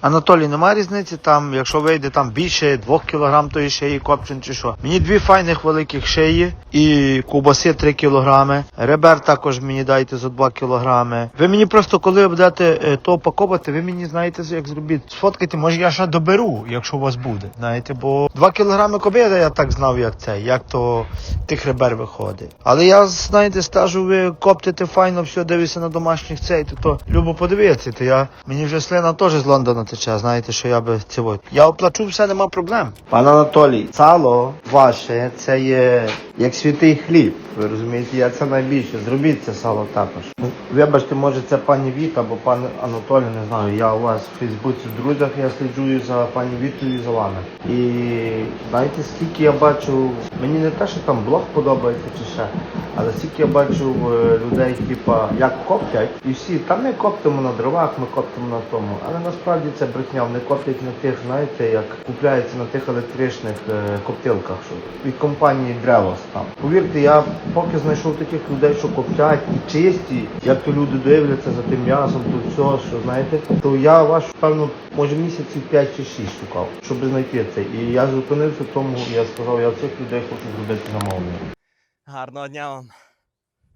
Анатолій, немає різниці там, якщо вийде там більше 2 кг тої шиї копчин чи що. Мені дві файних великих шиї і ковбаси 3 кг. Ребер також мені дайте за 2 кг. Ви мені просто, коли будете е, то упаковувати, ви мені знаєте, як зробіть. Сфоткайте, може я ще доберу, якщо у вас буде. Знаєте, бо 2 кг кобили я так знав, як це, як то тих ребер виходить. Але я, знаєте, стажу, ви коптите файно, все дивишся на домашніх цей, то, то любо подивитися, то я мені вже слина теж з Лондона тече, знаєте, що я би цього. Я оплачу все, нема проблем. Пан Анатолій, сало ваше це є як святий хліб. Ви розумієте, я це найбільше. Зробіть це сало також. Вибачте, може це пані Віта або пан Анатолій, не знаю. Я у вас в Фейсбуці в друзях, я сліджую за пані Вітою і за вами. І знаєте, скільки я бачу, мені не те, що там блог подобається чи ще, але скільки я бачу е, людей, типа, як коптять, і всі, та ми коптимо на дровах, ми коптимо на тому. Але насправді це брехня, вони коптять на тих, знаєте, як купляється на тих електричних е, коптилках, що від компанії Древос там. Повірте, я поки знайшов таких людей, що коптять і чисті, як то люди дивляться за тим м'ясом, то все, що знаєте, то я ваш, певно, може місяців 5 чи 6 шукав, щоб знайти це. І я зупинився тому, я сказав, я цих людей хочу зробити замовлення. Гарного дня вам.